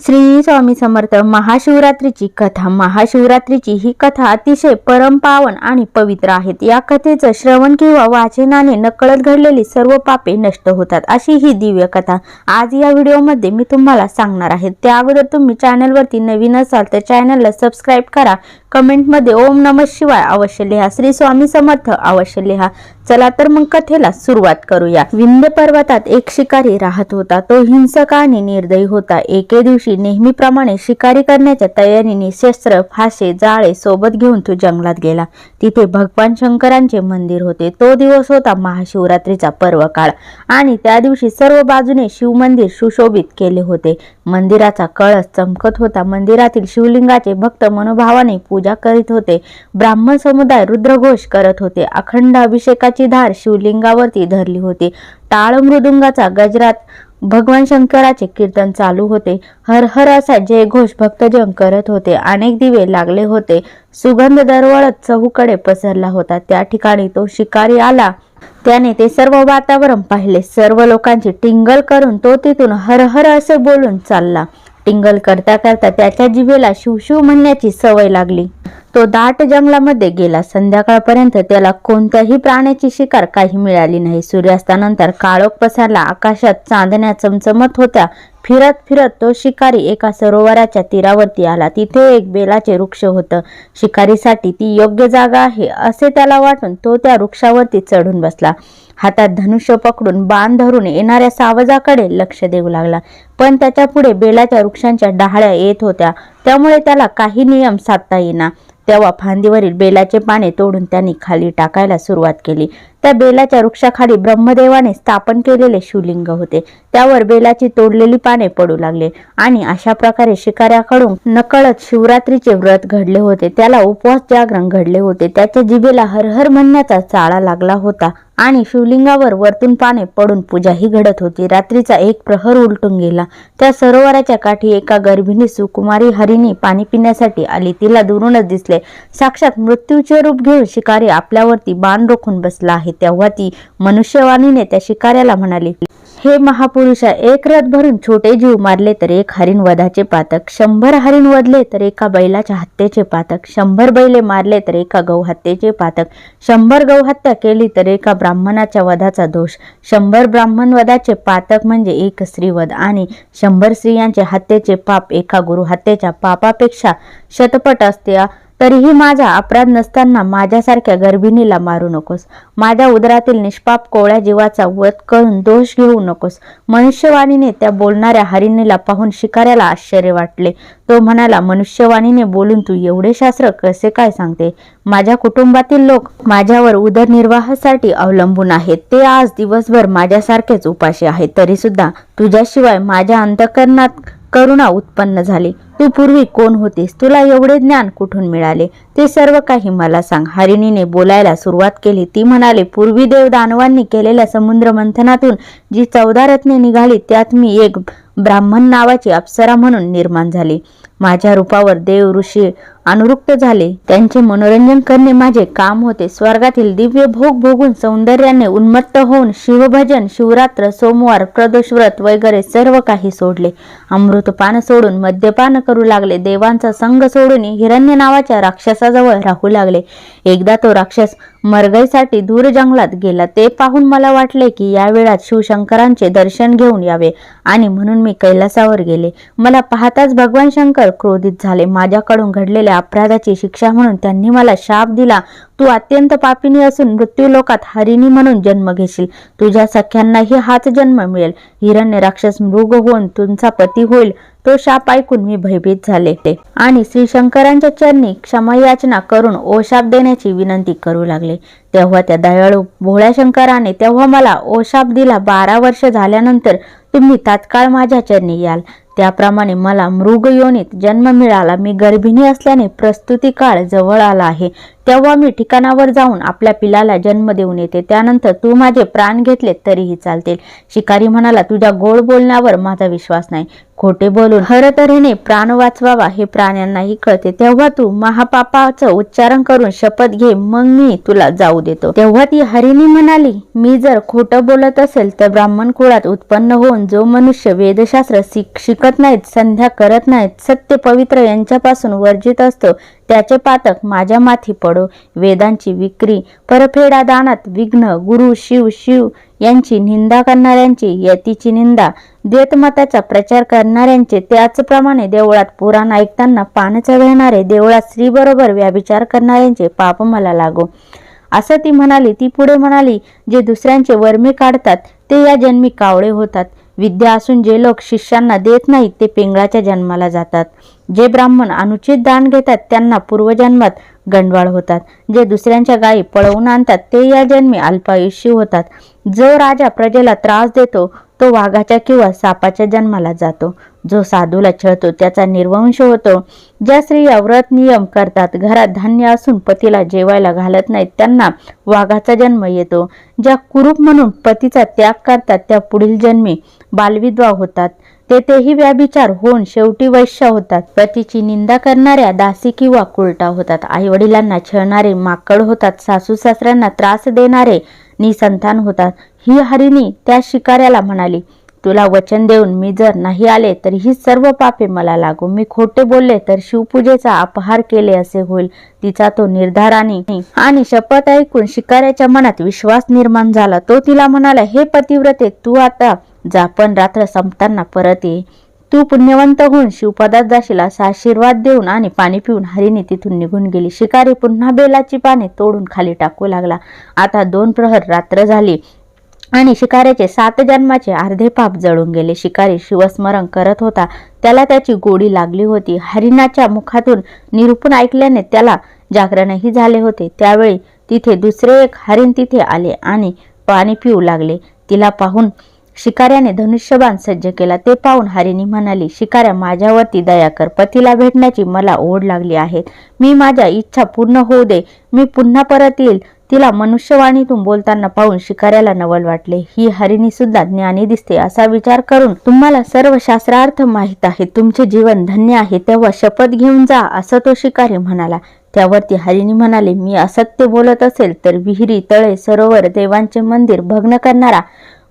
श्री स्वामी समर्थ महाशिवरात्रीची कथा. महाशिवरात्रीची ही कथा अतिशय परमपावन आणि पवित्र आहेत. या कथेचं श्रवण किंवा वाचनाने नकळत घडलेली सर्व पापे नष्ट होतात अशी ही दिव्य कथा. आज या व्हिडिओमध्ये मी तुम्हाला सांगणार आहे. त्या अगोदर तुम्ही चॅनलवरती नवीन असाल तर चॅनलला सबस्क्राईब करा. कमेंटमध्ये ओम नम शिवाय अवश्य लिहा. श्री स्वामी समर्थ अवश्य लिहा. चला तर मग कथेला सुरुवात करूया. विंध्य पर्वतात एक शिकारी राहत होता. तो हिंसक आणि निर्दयी होता. एके दिवशी नेहमीप्रमाणे शिकारी करण्याच्या तयारीने शस्त्र फासे जाळे सोबत घेऊन तो जंगलात गेला. तिथे भगवान शंकरांचे मंदिर होते. तो दिवस होता महाशिवरात्रीचा पर्व काळ आणि त्या दिवशी सर्व बाजूने शिवमंदिर सुशोभित केले होते. मंदिराचा कळस चमकत होता. मंदिरातील शिवलिंगाचे भक्त मनोभावाने पूजा पूजा करीत होते. ब्राह्मण समुदाय रुद्रघोष करत होते. अखंड अभिषेकाची धार शिवलिंगावरती धरली होती. टाळ मृदुंगाचा गजरात भगवान शंकराचे कीर्तन चालू होते. हर हर असा जयघोष भक्तजन करत होते. अनेक दिवे लागले होते. सुगंध दरवळत चहूकडे पसरला होता. त्या ठिकाणी तो शिकारी आला. त्याने ते सर्व वातावरण पाहिले. सर्व लोकांची टिंगल करून तो तिथून हर हर असे बोलून चालला. टिंगल करता करता त्याच्या जिभेला शिवशिव म्हणण्याची सवय लागली. तो दाट जंगलामध्ये गेला. संध्याकाळपर्यंत त्याला कोणत्याही प्राण्याची शिकार काही मिळाली नाही. सूर्यास्तानंतर काळोख पसरला. आकाशात चांदण्या चमचमत होत्या. फिरत फिरत तो शिकारी एका सरोवराच्या तीरावरती आला. तिथे एक बेलाचे वृक्ष होतं. शिकारीसाठी ती योग्य जागा आहे असे त्याला वाटून तो त्या वृक्षावरती चढून बसला. हातात धनुष्य पकडून बाण धरून येणाऱ्या सावजाकडे लक्ष देऊ लागला. पण त्याच्या पुढे बेलाच्या वृक्षांच्या डहाळ्या येत होत्या. त्यामुळे त्याला काही नियम साधता येईना. तेव्हा फांदीवरील बेलाचे पाने तोडून त्यांनी खाली टाकायला सुरुवात केली. त्या बेलाच्या वृक्षाखाली ब्रह्मदेवाने स्थापन केलेले शिवलिंग होते. त्यावर बेलाची तोडलेली पाने पडू लागले आणि अशा प्रकारे शिकाऱ्याकडून नकळत शिवरात्रीचे व्रत घडले होते. त्याला उपवास जागरण घडले होते. त्याच्या जिभेला हरहर म्हणण्याचा चाळा लागला होता. आणि शिवलिंगावर वरतून पाने पडून पूजाही घडत होती. रात्रीचा एक प्रहर उलटून गेला. त्या सरोवराच्या काठी एका गर्भिणी सुकुमारी हरिणी पाणी पिण्यासाठी आली. तिला दुरूनच दिसले. साक्षात मृत्यूचे रूप घेऊन शिकारी आपल्यावरती बाण रोखून बसला आहे. तेव्हा ती मनुष्यवाणीने त्या शिकाऱ्याला म्हणाली हे महापुरुषा एक रथ भरून छोटे जीव मारले तर एक हरिण वधाचे पातक शंभर हरिण वधले तर एका बैलाच्या हत्येचे पातक शंभर बैले मारले तर एका गौहत्येचे पातक शंभर गौ हत्या केली तर एका ब्राह्मणाच्या वधाचा दोष. शंभर ब्राह्मण वधाचे पातक म्हणजे एक स्त्रीवध आणि शंभर स्त्रियांचे हत्येचे पाप एका गुरु हत्येच्या पापापेक्षा शतपट असते. तरीही माझा अपराध नसताना माझ्यासारख्या गर्भिणीला मारू नकोस. माझ्या उदरातील निष्पाप कोवळ्या जीवाचा वध करून दोष घेऊ नकोस. मनुष्यवाणीने त्या बोलणाऱ्या हरिणीला पाहून शिकाऱ्याला आश्चर्य वाटले. तो म्हणाला मनुष्यवाणीने बोलून तू एवढे शास्त्र कसे काय सांगते? माझ्या कुटुंबातील लोक माझ्यावर उदरनिर्वाहासाठी अवलंबून आहेत. ते आज दिवसभर माझ्यासारखेच उपाशी आहेत. तरी सुद्धा तुझ्याशिवाय माझ्या अंतकरणात करुणा उत्पन्न झाली. तू पूर्वी कोण होतीस? तुला एवढे ज्ञान कुठून मिळाले? ते सर्व काही मला सांग. हरिणीने बोलायला सुरुवात केली. ती म्हणाले पूर्वी देव दानवांनी केलेल्या समुद्र मंथनातून जी चौदा रत्ने निघाली त्यात मी एक ब्राह्मण नावाची अप्सरा म्हणून निर्माण झाली. माझ्या रूपावर देव ऋषी अनुरुक्त झाले. त्यांचे मनोरंजन करणे माझे काम होते. स्वर्गातील दिव्य भोग भोगून सौंदर्याने उन्मत्त होऊन शिवभजन शिवरात्र सोमवार प्रदोष व्रत वगैरे सर्व काही सोडले. अमृतपान सोडून मद्यपान करू लागले. देवांचा संघ सोडून हिरण्य नावाच्या राक्षसाजवळ राहू लागले. एकदा तो राक्षस मरगईसाठी दूर जंगलात गेला. ते पाहून मला वाटले की या वेळात शिवशंकरांचे दर्शन घेऊन यावे आणि म्हणून मी कैलासावर गेले. मला पाहताच भगवान शंकर क्रोधित झाले. माझ्याकडून घडलेल्या अपराधाची शिक्षा म्हणून त्यांनी मला शाप दिला. तू अत्यंत पापिनी असून मृत्यू लोकात हरिणी म्हणून जन्म घेशील. तुझ्या सख्यांनाही हाच जन्म मिळेल. हिरण्य राक्षस मृग होऊन तुमचा पती होईल. तो शाप ऐकून मी भयभीत झाले. आणि श्री शंकरांच्या चरणी क्षमायाचना करून ओशाप देण्याची विनंती करू लागले. तेव्हा त्या दयाळू भोळ्या शंकराने तेव्हा मला ओशाप दिला बारा वर्ष झाल्यानंतर तुम्ही तात्काळ माझ्या चरणी याल. त्याप्रमाणे मला मृग योनीत जन्म मिळाला. मी गर्भिणी असल्याने प्रस्तुती काळ जवळ आला आहे. तेव्हा मी ठिकाणावर जाऊन आपल्या पिलाला जन्म देऊन येते. त्यानंतर तू माझे प्राण घेतले तरीही चालतील. शिकारी म्हणाला तुझ्या गोड बोलण्यावर माझा विश्वास नाही. खोटे बोलून हर तऱ्हेने प्राण वाचवावा हे प्राण्यांनाही कळते. तेव्हा तू महापापाचं उच्चारण करून शपथ घे मग मी तुला जाऊ देतो. तेव्हा ती हरिणी म्हणाली मी जर खोटं बोलत असेल तर ब्राह्मण कुळात उत्पन्न होऊन जो मनुष्य वेदशास्त्र शिक थकत नाहीत संध्या करत नाहीत. सत्य पवित्र यांच्यापासून वर्जित असतो. त्याचे पातक माझ्या माथी पडो. वेदांची विक्री परफेडा दानात विघ्न गुरु शिव शिव यांची निंदा करणाऱ्यांची यतीची निंदा द्वैतमताचा प्रचार करणाऱ्यांचे त्याचप्रमाणे देवळात पुराण ऐकताना पान चढवणारे देवळात स्त्रीबरोबर व्याभिचार करणाऱ्यांचे पाप मला लागो. असं ती म्हणाली ती पुढे म्हणाली जे दुसऱ्यांचे वर्मे काढतात ते या जन्मी कावळे होतात. विद्या असून जे लोक शिष्यांना देत नाहीत ते पिंगळाच्या जन्माला जातात. जे ब्राह्मण अनुचित दान घेतात त्यांना पूर्वजन्मात गंडवाळ होतात. जे दुसऱ्यांच्या गायी पळवून आणतात ते या जन्मी अल्पायुष्य होतात. जो राजा प्रजेला त्रास देतो तो वाघाच्या किंवा सापाच्या जन्माला जातो. जो साधूला छळतो त्याचा निर्वंश होतो. ज्या स्त्रिया व्रत नियम करतात घरात धान्य असून पतीला जेवायला घालत नाहीत त्यांना वाघाचा जन्म येतो. ज्या कुरूप म्हणून पतीचा त्याग करतात त्या पुढील जन्मी बालविधवा होतात. तेथेही व्याभिचार होऊन शेवटी वैश्य होतात. पतीची निंदा करणाऱ्या दासी किंवा कुलटा होतात. आई वडिलांना छळणारे माकड होतात. सासू सासऱ्यांना त्रास देणारे निसंतान होतात. ही हरिणी त्या शिकाऱ्याला म्हणाली तुला वचन देऊन मी जर नाही आले तर ही सर्व पापे मला लागू. मी खोटे बोलले तर शिवपूजेचा अपहार केले असे होईल. तिचा तो निर्धाराने आणि आणि शपथ ऐकून शिकाऱ्याच्या मनात विश्वास निर्माण झाला. तो तिला म्हणाला हे पतिव्रते तू आता जा पण रात्र संपताना परत ये. तू पुण्यवंत होऊन शिवपदात जाशील असा आशीर्वाद देऊन आणि पाणी पिऊन हरिणी तिथून निघून गेली. शिकारी पुन्हा बेलाची पाने तोडून खाली टाकू लागला. आता दोन प्रहर रात्र झाली. आणि शिकाऱ्याचे सात जन्माचे अर्धे पाप जळून गेले. शिकारी शिवस्मरण करत होता. त्याला त्याची गोडी लागली होती. हरिणाच्या मुखातून निरूपण ऐकल्याने त्याला जागरणही झाले होते. त्यावेळी तिथे दुसरे एक हरिण तिथे आले आणि पाणी पिऊ लागले. तिला पाहून शिकाऱ्याने धनुष्यबाण सज्ज केला. ते पाहून हरिणी म्हणाली शिकाऱ्या माझ्यावरती दया कर. पतीला भेटण्याची मला ओढ लागली आहे. मी माझ्या इच्छा पूर्ण होऊ दे. मी पुन्हा परत येईल. तिला मनुष्यवाणीतून बोलताना पाहून शिकाऱ्याला नवल वाटले. ही हरिणी सुद्धा ज्ञानी दिसते असा विचार करून तुम्हाला सर्व शास्त्रार्थ माहीत आहे तुमचे जीवन धन्य आहे. तेव्हा शपथ घेऊन जा असं तो शिकारी म्हणाला. त्यावरती हरिणी म्हणाले मी असत्य बोलत असेल तर विहिरी तळे सरोवर देवांचे मंदिर भग्न करणारा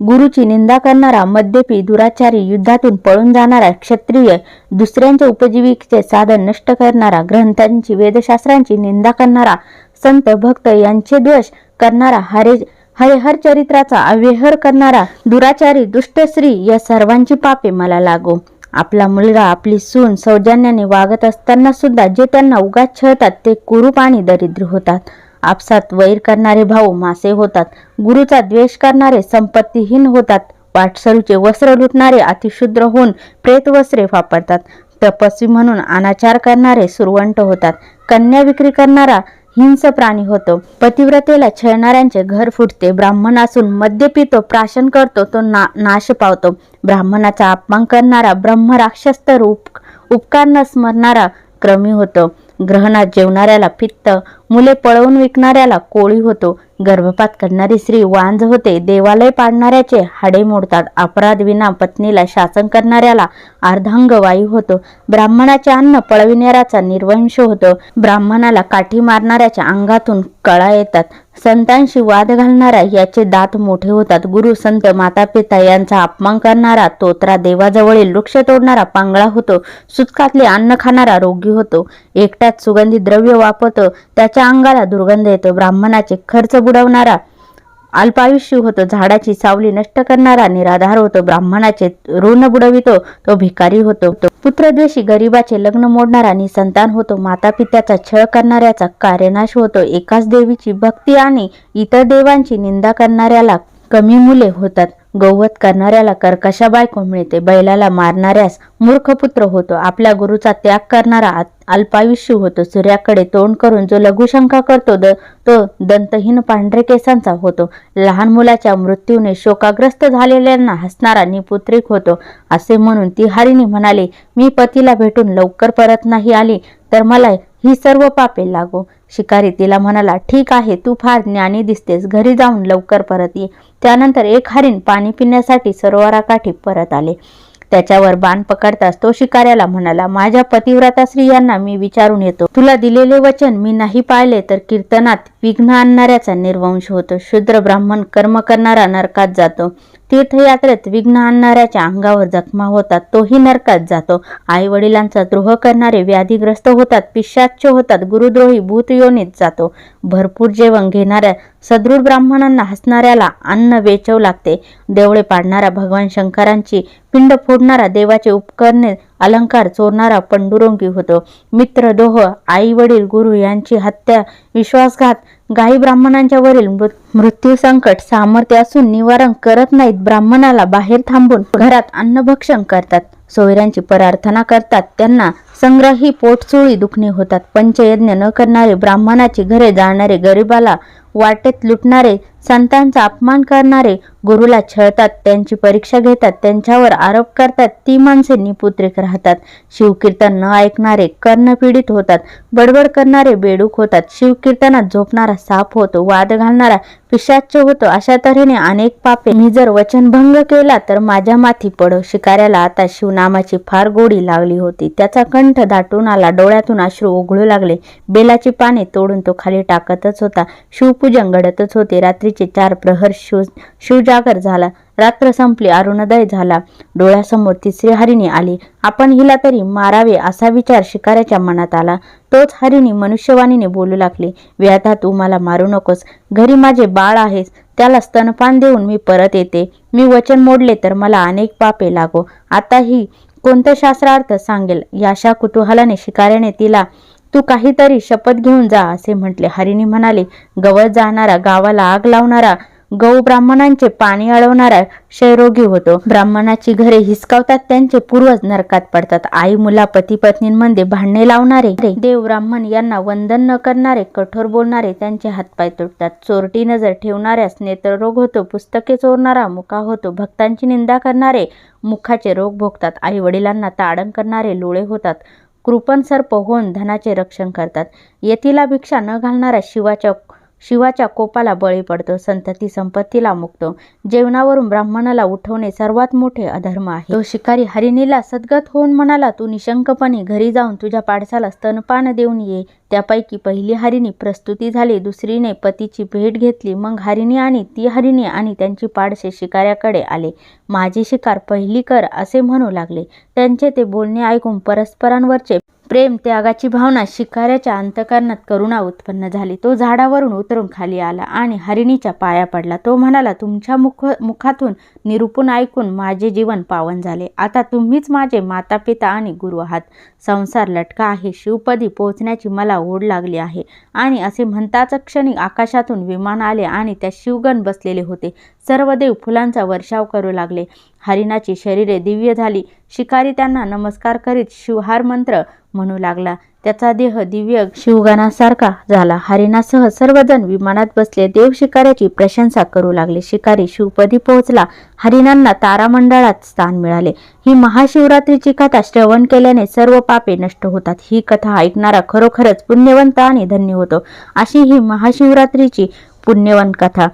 गुरुची निंदा करणारा मद्यपी दुराचारी युद्धातून पळून जाणारा क्षत्रिय दुसऱ्यांच्या उपजीविकेचे साधन नष्ट करणारा ग्रंथांची वेदशास्त्रांची निंदा करणारा संत भक्त यांचे द्वेष करणारा हरे हरिहर चरित्राचा अव्यहर करणारा दुराचारी दुष्ट स्त्री या सर्वांची पापे मला लागो. आपला मुलगा आपली सून सौजन्याने वागत असताना सुद्धा जे त्यांना उगाच छळतात ते कुरूप आणि दरिद्र होतात. आपसात वैर करणारे भाऊ मासे होतात. गुरुचा द्वेष करणारे संपत्तीहीन होतात. वाटसरूचे वस्त्र लुटणारे अतिशुद्र होऊन प्रेत वस्त्रे वापरतात. तपस्वी म्हणून अनाचार करणारे सुरवंट होतात. कन्या विक्री करणारा हिंस प्राणी होतो. पतिव्रतेला छळणाऱ्यांचे घर फुटते. ब्राह्मण असून मद्य पितो प्राशन करतो तो ना नाश पावतो. ब्राह्मणाचा अपमान करणारा ब्रह्म राक्षस तर उप उपकार न स्मरणारा क्रमी होतो. ग्रहणात जेवणाऱ्याला पित्त मुले पळवून विकणाऱ्याला कोळी होतो. गर्भपात करणारी स्त्री वांज होते. देवालय पाडणाऱ्याचे हाडे मोडतात. अपराध विना पत्नीला शासन करणाऱ्याला अर्धांग वायू होतो. ब्राह्मणाचे अन्न पळविणाऱ्याचा निर्वंश होतो. ब्राह्मणाला काठी मारणाऱ्याच्या अंगातून कळा येतात. संतांशी वाद घालणारा याचे दात मोठे होतात. गुरु संत माता पिता यांचा अपमान करणारा तोत्रा देवाजवळील वृक्ष तोडणारा पांगळा होतो. सुतकातले अन्न खाणारा रोगी होतो. एकट्यात सुगंधी द्रव्य वापरतो. त्याचे झाडाच्या अंगाला दुर्गंध येतो. ब्राह्मणाचे खर्च बुडवणारा अल्पायुष्य होतो. झाडाची सावली नष्ट करणारा निराधार होतो. ब्राह्मणाचे ऋण बुडवितो. तो भिकारी होतो. तो पुत्रद्वेषी गरिबाचे लग्न मोडणारा निसंतान होतो. माता पित्याचा छळ करणाऱ्याचा कार्यनाश होतो. एकाच देवीची भक्ती आणि इतर देवांची निंदा करणाऱ्याला कमी मुले होतात. गौवत करणाऱ्याला कर्कशा बायको मिळते. बैलाला मारणाऱ्यास मूर्ख पुत्र होतो. आपल्या गुरुचा त्याग करणारा अल्पायुष्य होतो. सूर्याकडे तोंड करून जो लघुशंका करतो द- तो दंतहीन पांढरे केसांचा होतो. लहान मुलाच्या मृत्यूने शोकाग्रस्त झालेल्यांना हसणारा निपुत्रिक होतो. असे म्हणून ती हरिणी म्हणाली मी पतीला भेटून लवकर परत नाही आली तर मला ही सर्व पापे लागो. शिकारी तिला म्हणाला ठीक आहे तू फार ज्ञानी दिसतेस. घरी जाऊन लवकर परत ये. त्यानंतर एक हरिण पाणी पिण्यासाठी सरोवराकाठी परत आले. त्याच्यावर बाण पकडताच तो शिकाऱ्याला म्हणाला माझ्या पतिव्रता स्त्रियांना मी विचारून येतो. तुला दिलेले वचन मी नाही पाळले तर कीर्तनात विघ्न आणणाऱ्याचा निर्वंश होतो. शूद्र ब्राह्मण कर्म करणारा नरकात जातो. तीर्थयात्रेत विघ्न आणणाऱ्याच्या अंगावर जखमा होतात. तोही नरकात जातो. आई वडिलांचा द्रोह करणारे व्याधीग्रस्त होतात. पिशाच्च होतात. गुरुद्रोही भूत योनीत जातो. भरपूर जेवण घेणाऱ्या सदृढ ब्राह्मणांना हसणाऱ्याला अन्न वेचव लागते. देवळे पाडणारा भगवान शंकरांची पिंड फोडणारा देवाचे उपकरणे अलंकार चोरणारा पंडुरंगी होतो. मित्र दोह आई वडील गुरु यांची हत्या विश्वासघात गाई ब्राह्मणांच्या वरील मृ- मृत्यू संकट सामर्थ्य असून निवारण करत नाहीत. ब्राह्मणाला बाहेर थांबून घरात अन्नभक्षण करतात. सोयऱ्यांची प्रार्थना करतात. त्यांना संग्रही पोटचोळी दुखणे होतात. पंचयज्ञ न करणारे ब्राह्मणाची घरे जाणारे गरिबाला वाटेत लुटणारे संतांचा अपमान करणारे गुरुला छळतात त्यांची परीक्षा घेतात त्यांच्यावर आरोप करतात ती माणसे निपुत्रिक राहतात. शिवकीर्तन न ऐकणारे कर्णपीडित होतात बडबड करणारे बेडूक होतात. शिवकीर्तनात झोपणारा साप होतो वाद घालणारा पिशाच्य होतो. अशा तऱ्हेने अनेक पापे मी जर वचनभंग केला तर माझ्या माथी पडो. शिकाऱ्याला आता शिवनामाची फार गोडी लागली होती. त्याचा कण कंठ दाटून आला. डोळ्यातून अश्रू ओघळू लागले. बेलाची पाने तोडून तो खाली टाकतच होता. शिवपूजन घडतच होते. रात्रीचे चार प्रहर शिव शिवजागर झाला. रात्र संपली. अरुणोदय झाला. डोळ्यासमोर तिसरी हरिणी आली. आपण हिला तरी मारावे असा विचार शिकाऱ्याच्या मनात आला. तोच हरिणी मनुष्यवाणीने बोलू लागली. व्याधा तू मला मारू नकोस. घरी माझे बाळ आहेस. त्याला स्तनपान देऊन मी परत येते. मी वचन मोडले तर मला अनेक पापे लागो. आता ही कोणतं शास्त्रार्थ सांगेल? याशा कुतूहलाने शिकाऱ्याने तिला तू काहीतरी शपथ घेऊन जा असे म्हटले. हरिणी म्हणाले गवत जाणारा गावाला आग लावणारा गौ ब्राह्मणांचे पाणी अडवणारा क्षयरोगी होतो. ब्राह्मणाची घरे हिसकावतात त्यांचे पूर्वज नरकात पडतात. आई मुला पती पत्नींमध्ये भांडणे लावणारे देव ब्राह्मण यांना वंदन न करणारे कठोर बोलणारे त्यांचे हातपाय तुटतात. चोरटी नजर ठेवणाऱ्यास नेत्ररोग होतो पुस्तके चोरणारा मुका होतो भक्तांची निंदा करणारे मुखाचे रोग भोगतात. आई वडिलांना ताडण करणारे लोळे होतात. कृपण सर्प होऊन धनाचे रक्षण करतात. येतीला भिक्षा न घालणारा शिवाच्या शिवाच्या कोपाला बळी पडतो संतती संपत्तीला मुकतो. जेवणावरून ब्राह्मणाला उठवणे सर्वात मोठे अधर्म आहे. तो शिकारी हरिणीला सद्गत होऊन म्हणाला तू निशंकपणे घरी जाऊन तुझ्या पाडसाला स्तनपान देऊन ये. त्यापैकी पहिली हरिणी प्रस्तुती झाली दुसरीने पतीची भेट घेतली. मग हरिणी आणि ती हरिणी आणि त्यांची पाडसे शिकाऱ्याकडे आले. माझी शिकार पहिली कर असे म्हणू लागले. त्यांचे ते बोलणे ऐकून परस्परांवरचे प्रेम त्यागाची भावना शिकाऱ्याच्या अंतकरणात करुणा उत्पन्न झाली. तो झाडावरून उतरून खाली आला आणि हरिणीच्या पाया पडला. तो म्हणाला तुमच्या मुख मुखातून निरूपण ऐकून माझे जीवन पावन झाले. आता तुम्हीच माझे माता पिता आणि गुरु आहात. संसार लटका आहे. शिवपदी पोहोचण्याची मला ओढ लागली आहे. आणि असे म्हणताच क्षणी आकाशातून विमान आले आणि त्या शिवगण बसलेले होते. सर्व देव फुलांचा वर्षाव करू लागले. हरिणाची शरीरे दिव्य झाली. शिकारी त्यांना नमस्कार करीत शिवहार मंत्र म्हणू लागला. त्याचा देह दिव्य शिवगानासारखा झाला. हरिणासह सर्वजण विमानात बसले. देव शिकाऱ्याची प्रशंसा करू लागले. शिकारी शिवपदी पोहोचला. हरिणांना तारामंडळात स्थान मिळाले. ही महाशिवरात्रीची कथा श्रवण केल्याने सर्व पापे नष्ट होतात. ही कथा ऐकणारा खरोखरच पुण्यवंत आणि धन्य होतो. अशी ही महाशिवरात्रीची पुण्यवन कथा.